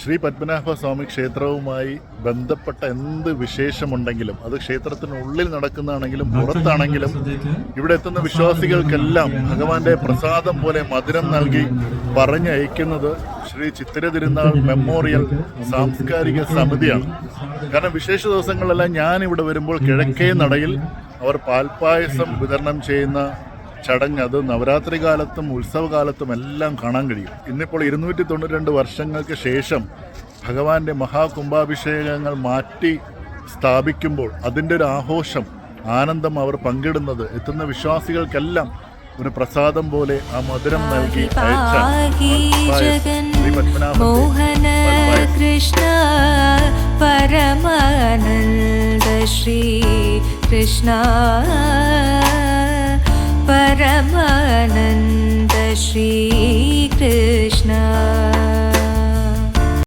ശ്രീ പത്മനാഭ സ്വാമി ക്ഷേത്രവുമായി ബന്ധപ്പെട്ട എന്ത് വിശേഷമുണ്ടെങ്കിലും അത് ക്ഷേത്രത്തിനുള്ളിൽ നടക്കുന്നതാണെങ്കിലും പുറത്താണെങ്കിലും ഇവിടെ എത്തുന്ന വിശ്വാസികൾക്കെല്ലാം ഭഗവാന്റെ പ്രസാദം പോലെ മധുരം നൽകി പറഞ്ഞയക്കുന്നത് ശ്രീ ചിത്തിര തിരുനാൾ മെമ്മോറിയൽ സാംസ്കാരിക സമിതിയാണ്. കാരണം വിശേഷ ദിവസങ്ങളെല്ലാം ഞാൻ ഇവിടെ വരുമ്പോൾ കിഴക്കേ നടയിൽ അവർ പാൽപ്പായസം വിതരണം ചെയ്യുന്ന ചടങ്ങ് അത് നവരാത്രി കാലത്തും ഉത്സവകാലത്തും എല്ലാം കാണാൻ കഴിയും. ഇന്നിപ്പോൾ ഇരുന്നൂറ്റി തൊണ്ണൂറ്റി രണ്ട് വർഷങ്ങൾക്ക് ശേഷം ഭഗവാന്റെ മഹാകുംഭാഭിഷേകങ്ങൾ മാറ്റി സ്ഥാപിക്കുമ്പോൾ അതിന്റെ ഒരു ആഘോഷം ആനന്ദം അവർ പങ്കിടുന്നത് എത്തുന്ന വിശ്വാസികൾക്കെല്ലാം ഒരു പ്രസാദം പോലെ ആ മധുരം നൽകി മോഹന കൃഷ്ണ പരമാനന്ദ ശ്രീ കൃഷ്ണ. परमानन्द श्रीकृष्ण